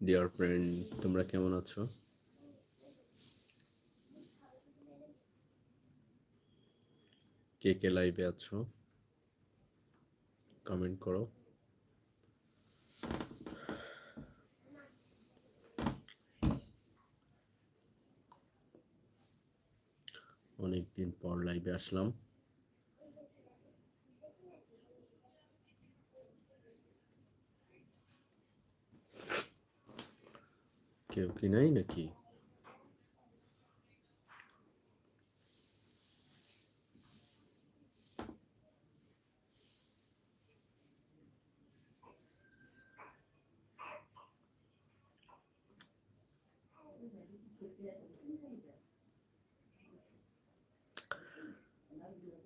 Dear friend তোমরা কেমন আছো? কে কে লাইভে আছো? কমেন্ট করো। অনেক দিন পর লাইভে আসলাম। কেউ কি নাই নাকি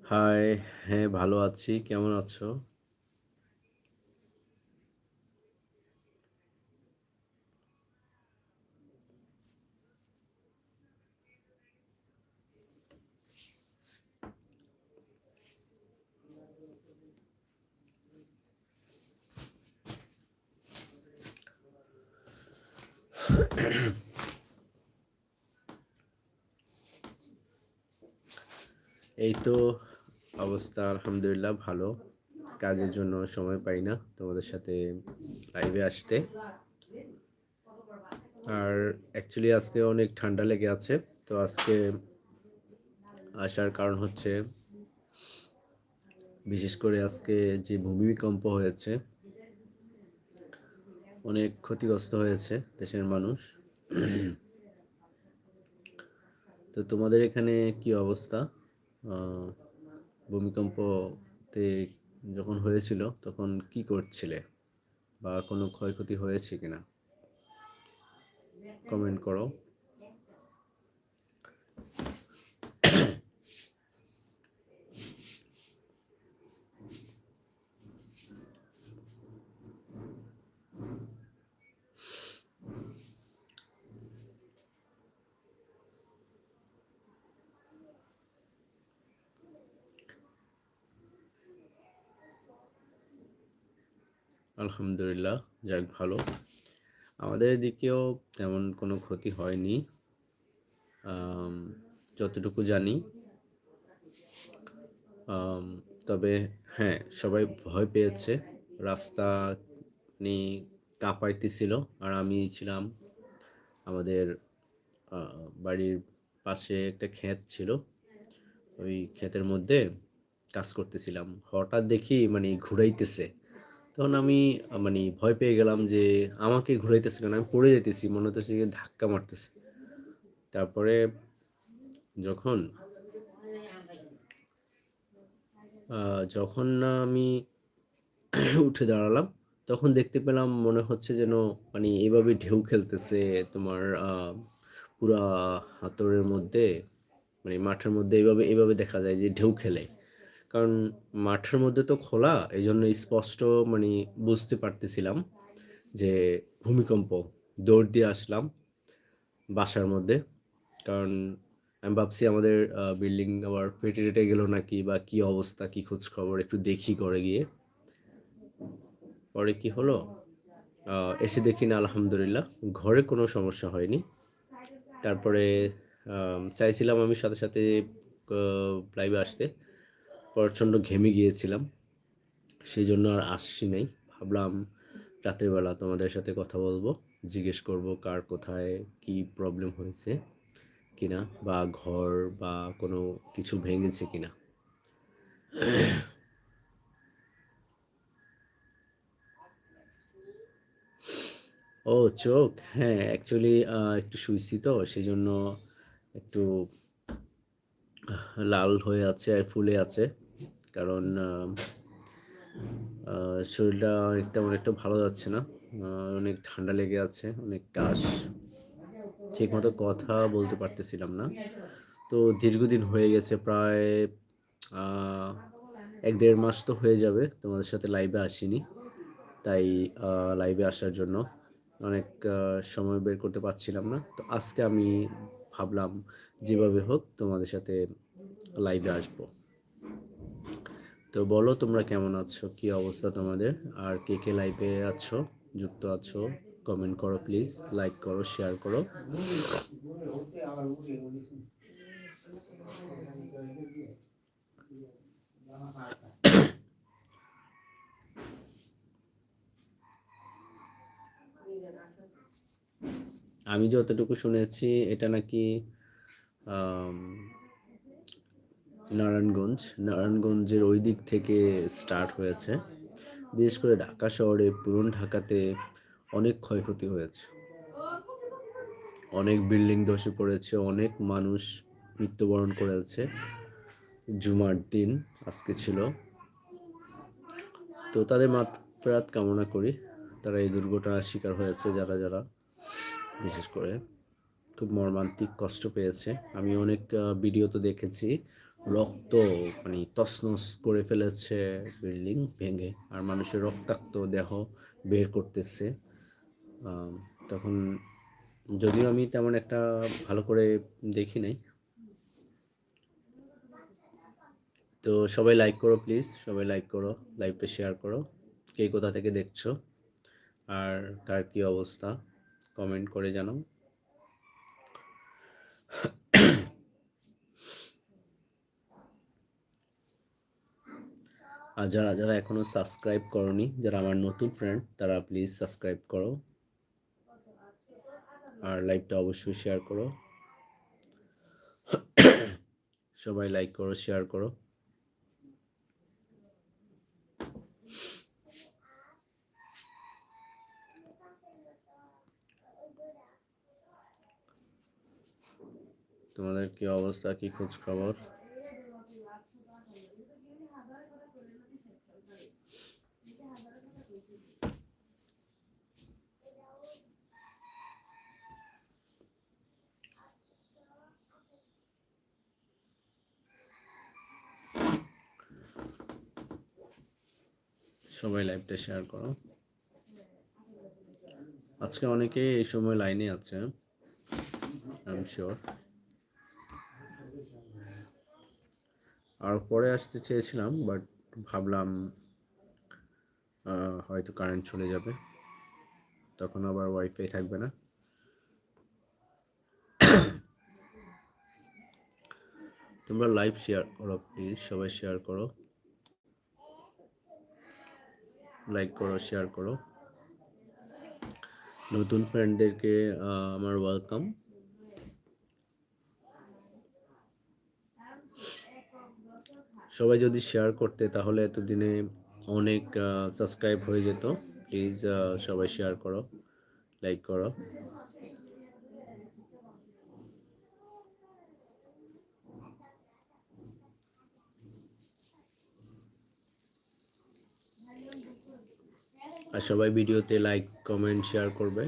হাই হ্যাঁ ভালো আছি। কেমন আছো? এই তো অবস্থা আলহামদুলিল্লাহ ভালো। কাজের জন্য সময় পাই না তোমাদের সাথে লাইভে আসতে। আর অ্যাকচুয়ালি আজকে অনেক ঠান্ডা লেগে আছে, তো আজকে আসার কারণ হচ্ছে বিশেষ করে আজকে যে ভূমিকম্প হয়েছে, অনেক ক্ষতিগ্রস্ত হয়েছে দেশের মানুষ। তো তোমাদের এখানে কি অবস্থা? ভূমিকম্পতে যখন হয়েছিল তখন কি করছিলে? বা কোনো ক্ষয়ক্ষতি হয়েছে কিনা? কমেন্ট করো। আলহামদুলিল্লাহ, যাক ভালো। আমাদের এদিকেও তেমন কোনো ক্ষতি হয়নি। যতটুকু জানি। তবে হ্যাঁ সবাই ভয় পেয়েছে। রাস্তা নিয়ে কাঁপাইতেছিল, আর আমি ছিলাম আমাদের বাড়ির পাশে একটা ক্ষেত ছিল। ওই ক্ষেতের মধ্যে কাজ করতেছিলাম। হঠাৎ দেখি মানে ঘুরাইতেছে। তখন আমি মানে ভয় পেয়ে গেলাম যে আমাকে ঘুরাইতেছে কেন? আমি পড়ে যেতেছি মনে হচ্ছে যে ধাক্কা মারতেছে। তারপরে যখন যখন না আমি উঠে দাঁড়ালাম, তখন দেখতে পেলাম মনে হচ্ছে যেন মানে এইভাবে ঢেউ খেলতেছে তোমার পুরা হাতরের মধ্যে মানে মাঠের মধ্যে এইভাবে এইভাবে দেখা যায় যে ঢেউ খেলে। কারণ মাঠের মধ্যে তো খোলা এই জন্য স্পষ্ট মানে বুঝতে পারতেছিলাম যে ভূমিকম্প, দৌড় দিয়ে আসলাম বাসার মধ্যে। কারণ আমি ভাবছি আমাদের বিল্ডিং আবার ফেটে টেটে গেলো নাকি বা কি অবস্থা, কি খোঁজ খবর একটু দেখি করে গিয়ে। পরে কি হলো? এসে দেখি না, আলহামদুলিল্লাহ, ঘরে কোনো সমস্যা হয়নি। তারপরে চাইছিলাম আমি সাথে সাথে লাইভে আসতে। প্রচণ্ড ঘেমে গিয়েছিলাম। সেই জন্য আর আসছি নাই। ভাবলাম রাত্রিবেলা তোমাদের সাথে কথা বলব, জিজ্ঞেস করব কার কোথায়, কি প্রবলেম হয়েছে কিনা বা ঘর বা কোনো কিছু ভেঙেছে কিনা। ও, চোখ? হ্যাঁ অ্যাকচুয়ালি একটু শুইছি তো সেই জন্য একটু লাল হয়ে আছে আর ফুলে আছে। কারণ শরীরটা অনেক তেমন একটা ভালো যাচ্ছে না। অনেক ঠান্ডা লেগে আছে, অনেক কাশ। ঠিক মতো কথা বলতে পারতেছিলাম না। তো দীর্ঘদিন হয়ে গেছে, প্রায় এক দেড় মাস তো হয়ে যাবে। তোমাদের সাথে লাইভে আসিনি। তাই লাইভে আসার জন্য অনেক সময় বের করতে পারছিলাম না। তো আজকে আমি ভাবলাম, যেভাবে হোক তোমাদের সাথে লাইভে আসব। তো বলো তোমরা কেমন আছো? কি অবস্থা তোমাদের? আর কে কে লাইভে আছো? যুক্ত আছো? কমেন্ট করো প্লিজ লাইক করো শেয়ার করো। আমি যতটুকু শুনেছি, এটা নাকি নারায়ণগঞ্জ। নারায়ণগঞ্জের ওই দিক থেকে স্টার্ট হয়েছে। বিশেষ করে ঢাকা শহরে, পুরন ঢাকাতে অনেক ক্ষয়ক্ষতি হয়েছে। অনেক বিল্ডিং ধসে পড়েছে, অনেক মানুষ মৃত্যুবরণ করেছে। জুমার দিন আজকে ছিল। তো তাদের মাত্রাত কামনা করি। তারা এই দুর্ঘটনার শিকার হয়েছে যারা যারা, বিশেষ করে। খুব মর্মান্তিক কষ্ট পেয়েছে। আমি অনেক ভিডিও তো দেখেছি। রক্ত মানে তছনছ করে ফেলেছে বিল্ডিং ভেঙে, আর মানুষের রক্তাক্ত দেহ বের করতেছে। তখন যদিও আমি তেমন একটা ভালো করে দেখি নাই। তো সবাই লাইক করো প্লিজ সবাই লাইক করো লাইভটা শেয়ার করো, কে কোথা থেকে দেখছ, আর কার কি অবস্থা কমেন্ট করে জানাও। আর যারা যারা এখনও সাবস্ক্রাইব করনি, যারা আমার নতুন ফ্রেন্ড তারা প্লিজ সাবস্ক্রাইব করো। আর লাইভটা অবশ্যই শেয়ার করো। সবাই লাইক করো শেয়ার করো। তোমাদের কি অবস্থা? কি খোঁজ খবর? সবাই লাইভটা শেয়ার করো। আজকে অনেকে এই সময় লাইনে আছে আই শিওর আর পরে আসতে চেয়েছিলাম বাট ভাবলাম হয়তো কারেন্ট চলে যাবে। তখন আবার ওয়াইফাই থাকবে না। তোমরা লাইভ শেয়ার করো প্লিজ সবাই শেয়ার করো। লাইক করো শেয়ার করো। নতুন ফ্রেন্ডদেরকে আমার ওয়েলকাম সবাই যদি শেয়ার করতে, তাহলে এতদিনে অনেক সাবস্ক্রাইব হয়ে যেত। প্লিজ সবাই শেয়ার করো লাইক করো। আর সবাই ভিডিওতে লাইক কমেন্ট শেয়ার করবে।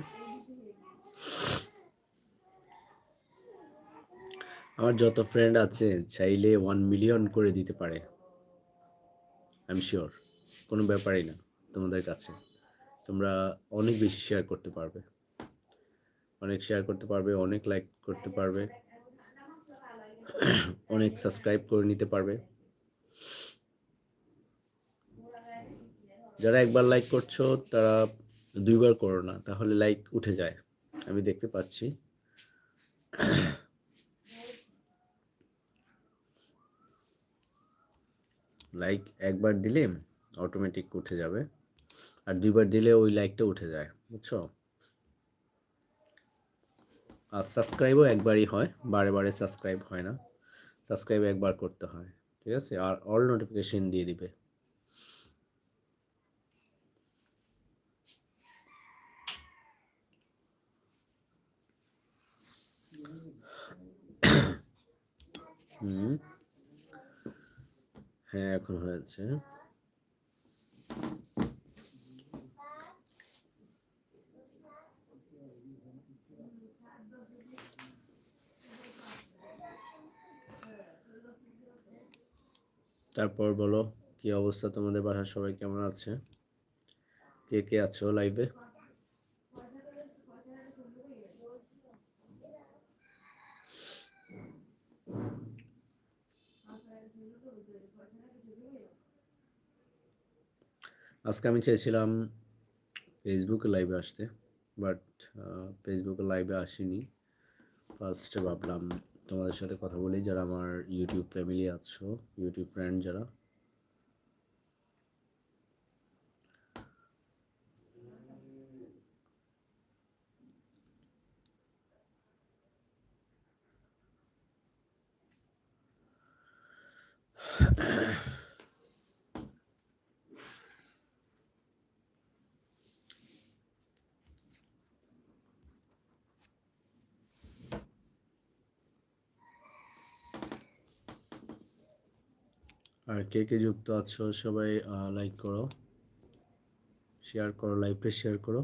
আমার যত ফ্রেন্ড আছে, চাইলে ওয়ান মিলিয়ন করে দিতে পারে। আই এম শিওর কোনো ব্যাপারই না তোমাদের কাছে। তোমরা অনেক বেশি শেয়ার করতে পারবে। অনেক শেয়ার করতে পারবে, অনেক লাইক করতে পারবে। অনেক সাবস্ক্রাইব করে নিতে পারবে। যারা একবার লাইক করছ, তারা দুইবার করো না, তাহলে লাইক উঠে যায়। আমি দেখতে পাচ্ছি। লাইক একবার দিলে অটোমেটিক উঠে যাবে, আর দুইবার দিলে ওই লাইকটা উঠে যায়, বুঝছ? আর সাবস্ক্রাইবও একবারই হয়, বারে বারে সাবস্ক্রাইব হয় না। সাবস্ক্রাইব একবার করতে হয়, ঠিক আছে? আর অল নোটিফিকেশন দিয়ে দিবে। হুম। হ্যাঁ এখন হয়েছে। তারপর বলো, কি অবস্থা তোমাদের বাসার সবাই কেমন আছে? কে কে আছো লাইভে আজকে আমি চেয়েছিলাম ফেসবুকে লাইভে আসতে বাট ফেসবুকে লাইভে আসিনি। ফার্স্টে ভাবলাম তোমাদের সাথে কথা বলি, যারা আমার ইউটিউব ফ্যামিলি আছো ইউটিউব ফ্রেন্ড যারা। আর কে কে যুক্ত আছো সবাই লাইক করো শেয়ার করো লাইভটা শেয়ার করো।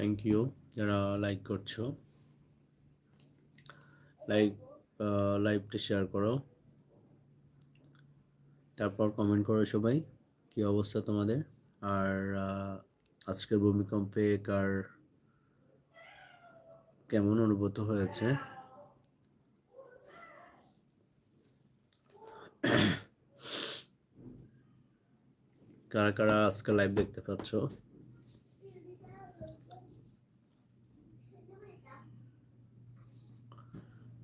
থ্যাংক ইউ যারা লাইক করছ লাইক লাইভটা শেয়ার করো। তারপর কমেন্ট করো সবাই, কি অবস্থা তোমাদের? আর আজকের ভূমিকম্পে কার কেমন অনুভূত হয়েছে? কারা কারা আজকে লাইভ দেখতে পাচ্ছ?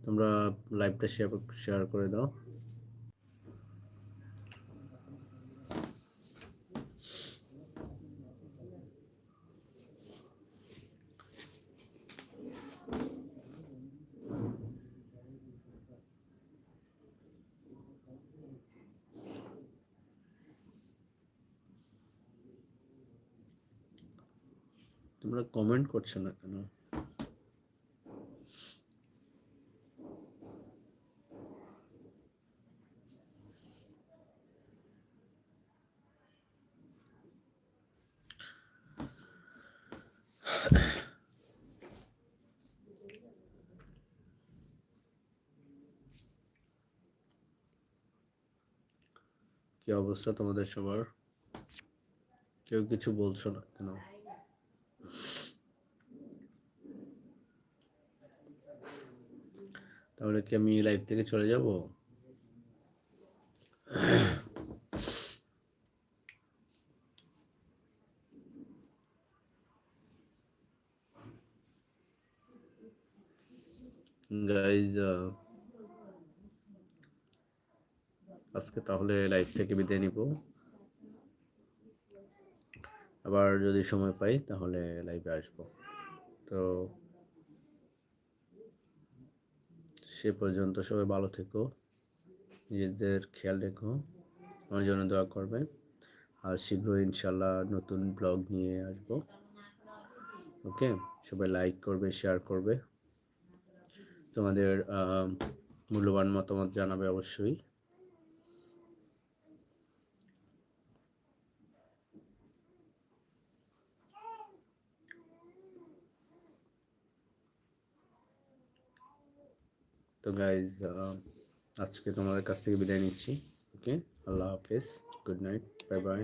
তোমরা লাইভটা শেয়ার শেয়ার করে দাও। তোমরা কমেন্ট করছ না কেন? কি অবস্থা তোমাদের সবার? কেউ কিছু বলছো না কেন? তাহলে কি আমি লাইভ থেকে চলে যাব? গাইজ আজকে তাহলে লাইভ থেকে বিদায় নিব। আবার যদি সময় পাই তাহলে লাইভে আসব। তো সে পর্যন্ত সবাই ভালো থেকো, নিজেদের খেয়াল রেখো, আমার জন্য দোয়া করবে। আর শীঘ্রই ইনশাল্লাহ নতুন ব্লগ নিয়ে আসব। ওকে সবাই লাইক করবে শেয়ার করবে। তোমাদের মূল্যবান মতামত জানাবে অবশ্যই। তো গাইজ আজকে তোমাদের কাছ থেকে বিদায় নিচ্ছি। ওকে আল্লাহ হাফেজ। Good night bye by